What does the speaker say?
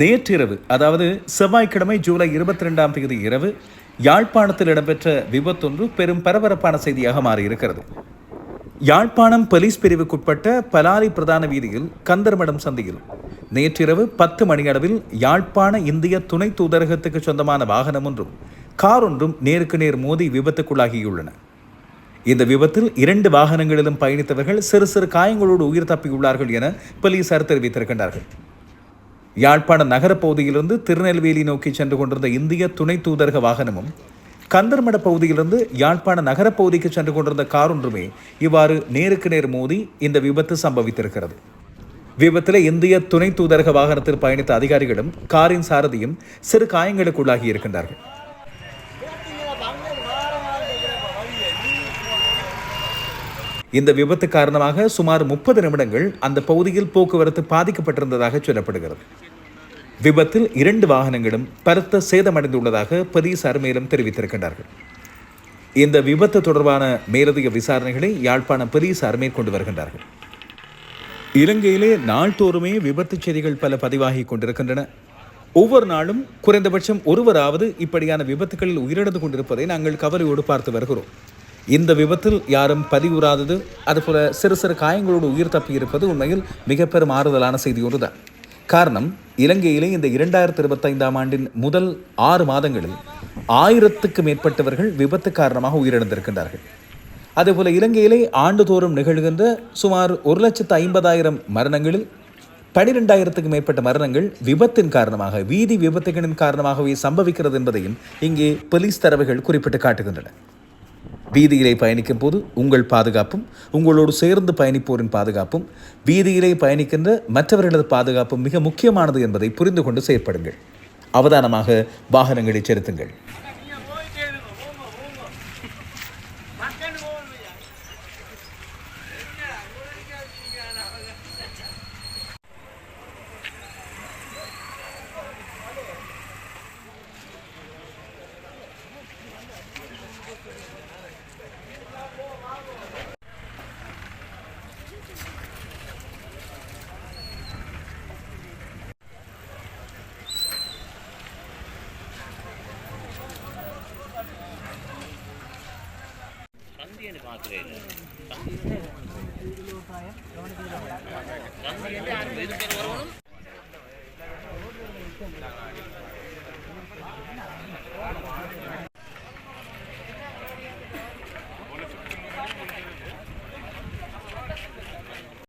நேற்றிரவு அதாவது செவ்வாய்க்கிழமை ஜூலை இருபத்தி ரெண்டாம் தேதி இரவு யாழ்ப்பாணத்தில் இடம்பெற்ற விபத்தொன்று பெரும் பரபரப்பான செய்தியாக மாறியிருக்கிறது. யாழ்ப்பாணம் போலீஸ் பிரிவுக்குட்பட்ட பலாலி பிரதான வீதியில் கந்தர்மடம் சந்தையில் நேற்றிரவு பத்து மணியளவில் யாழ்ப்பாண இந்திய துணை தூதரகத்துக்கு சொந்தமான வாகனம் ஒன்றும் கார் ஒன்றும் நேருக்கு நேர் மோதி விபத்துக்குள்ளாகியுள்ளன. இந்த விபத்தில் இரண்டு வாகனங்களிலும் பயணித்தவர்கள் சிறு சிறு காயங்களோடு உயிர் தப்பியுள்ளார்கள் என போலீசார் தெரிவித்திருக்கின்றார்கள். யாழ்ப்பாண நகரப் பகுதியிலிருந்து திருநெல்வேலி நோக்கி சென்று கொண்டிருந்த இந்திய துணை தூதரக வாகனமும் கந்தர்மட பகுதியிலிருந்து யாழ்ப்பாண நகரப் பகுதிக்கு சென்று கொண்டிருந்த கார் ஒன்றுமே இவ்வாறு நேருக்கு நேர் மோதி இந்த விபத்து சம்பவித்திருக்கிறது. விபத்தில் இந்திய துணை தூதரக வாகனத்தில் பயணித்த அதிகாரிகளும் காரின் சாரதியும் சிறு காயங்களுக்குள்ளாகி இருக்கின்றார்கள். இந்த விபத்து காரணமாக சுமார் முப்பது நிமிடங்கள் அந்த பகுதியில் போக்குவரத்து பாதிக்கப்பட்டிருந்ததாக சொல்லப்படுகிறது. விபத்தில் இரண்டு வாகனங்களும் பலத்த சேதமடைந்துள்ளதாக போலீசார் மேலும் தெரிவித்திருக்கின்றார்கள். இந்த விபத்து தொடர்பான மேலதிக விசாரணைகளை யாழ்ப்பாண போலீசார் மேற்கொண்டு வருகின்றார்கள். இலங்கையிலே நாள்தோறுமே விபத்து செய்திகள் பல பதிவாகி கொண்டிருக்கின்றன. ஒவ்வொரு நாளும் குறைந்தபட்சம் ஒருவராவது இப்படியான விபத்துகளில் உயிரிழந்து கொண்டிருப்பதை நாங்கள் கவலையோடு பார்த்து வருகிறோம். இந்த விபத்தில் யாரும் பதிவுறாதது. அதுபோல சிறு சிறு காயங்களோடு உயிர் தப்பி இருப்பது உண்மையில் மிக பெரும் ஆறுதலான செய்தி ஒன்றுதான் காரணம் இலங்கையிலே இந்த இரண்டாயிரத்தி இருபத்தைந்தாம் ஆண்டின் முதல் ஆறு மாதங்களில் ஆயிரத்துக்கு மேற்பட்டவர்கள் விபத்து காரணமாக உயிரிழந்திருக்கின்றார்கள். அதேபோல இலங்கையிலே ஆண்டுதோறும் நிகழ்கின்ற சுமார் ஒரு லட்சத்து ஐம்பதாயிரம் மரணங்களில் பனிரெண்டாயிரத்துக்கு மேற்பட்ட மரணங்கள் விபத்தின் காரணமாக வீதி விபத்துகளின் காரணமாகவே சம்பவிக்கிறது என்பதையும் இங்கே போலீஸ் தரவுகள் குறிப்பிட்டு காட்டுகின்றன. வீதியிலே பயணிக்கும் போது உங்கள் பாதுகாப்பும் உங்களோடு சேர்ந்து பயணிப்போரின் பாதுகாப்பும் வீதியிலே பயணிக்கின்ற மற்றவர்களது பாதுகாப்பும் மிக முக்கியமானது என்பதை புரிந்து கொண்டு செயற்படுங்கள். அவதானமாக வாகனங்களை செலுத்துங்கள். మాకు